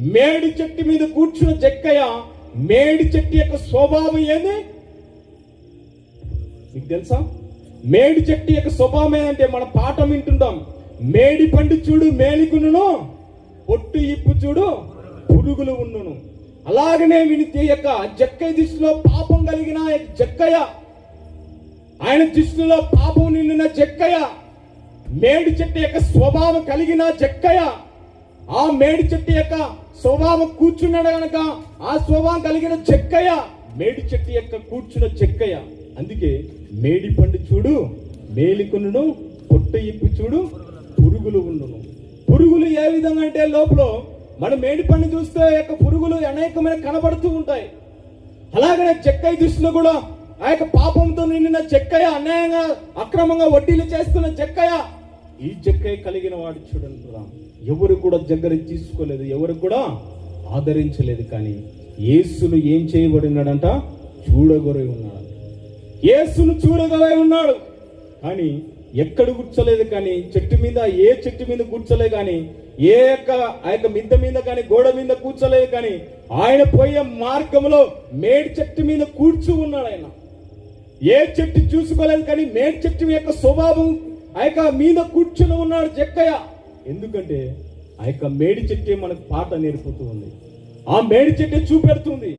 మేడి చెట్టు మీద కూర్చున్న జక్కయ్య మేడి చెట్టు యొక్క స్వభావం ఏంది? మీకు తెలుసా? మేడి చెట్టు యొక్క స్వభావం ఏంటంటే మన పాఠం వింటుంటాం. మేడి పండు చూడు మేలికును పొట్టు ఇప్పు చూడు పురుగులు ఉండును. అలాగనే విని యొక్క జక్కయ్య దృష్టిలో పాపం కలిగిన జక్కయ్య ఆయన దృష్టిలో పాపం నిండిన జక్కయ్య మేడి చెట్టు యొక్క స్వభావం కలిగిన జక్కయ్య ఆ మేడి చెట్టు యొక్క స్వభావం కూర్చున్నాడు గనక ఆ స్వభావం కలిగిన చెక్కయ్య మేడి చెట్టు యొక్క కూర్చున్న చెక్కయ్య. అందుకే మేడి పండు చూడు మేలికొను పొట్ట ఇప్పు చూడు పురుగులు ఉండును. పురుగులు ఏ విధంగా అంటే లోపల మన మేడి పండు చూస్తే యొక్క పురుగులు అనేకమైన కనబడుతూ ఉంటాయి. అలాగనే చెక్కయ్య దృష్టిలో కూడా ఆ యొక్క పాపంతో నిండిన చెక్కయ్య అన్యాయంగా అక్రమంగా వడ్డీలు చేస్తున్న చెక్కయ్య ఈ చెక్కై కలిగిన వాడు చూడండి రా. ఎవరు కూడా దగ్గర తీసుకోలేదు ఎవరు కూడా ఆదరించలేదు కానీ యేసును ఏం చేయబడినాడంట? చూడగొరై ఉన్నాడు. యేసును చూడగలై ఉన్నాడు. కానీ ఎక్కడ కూర్చోలేదు కానీ చెట్టు మీద ఏ చెట్టు మీద కూర్చోలేదు కానీ ఏ యొక్క ఆ యొక్క మిద్ద మీద కానీ గోడ మీద కూర్చోలేదు కానీ ఆయన పోయే మార్గంలో మేడి చెట్టు మీద కూర్చు ఉన్నాడు ఆయన. ఏ చెట్టు చూసుకోలేదు కానీ మేడి చెట్టు యొక్క స్వభావం ఆ యొక్క మీద కూర్చుని ఉన్నాడు జక్కయ్య. ఎందుకంటే ఆ యొక్క మేడి చెట్టే మనకు పాట నేర్పుతూ ఉంది. ఆ మేడి చెట్టే చూపెడుతుంది.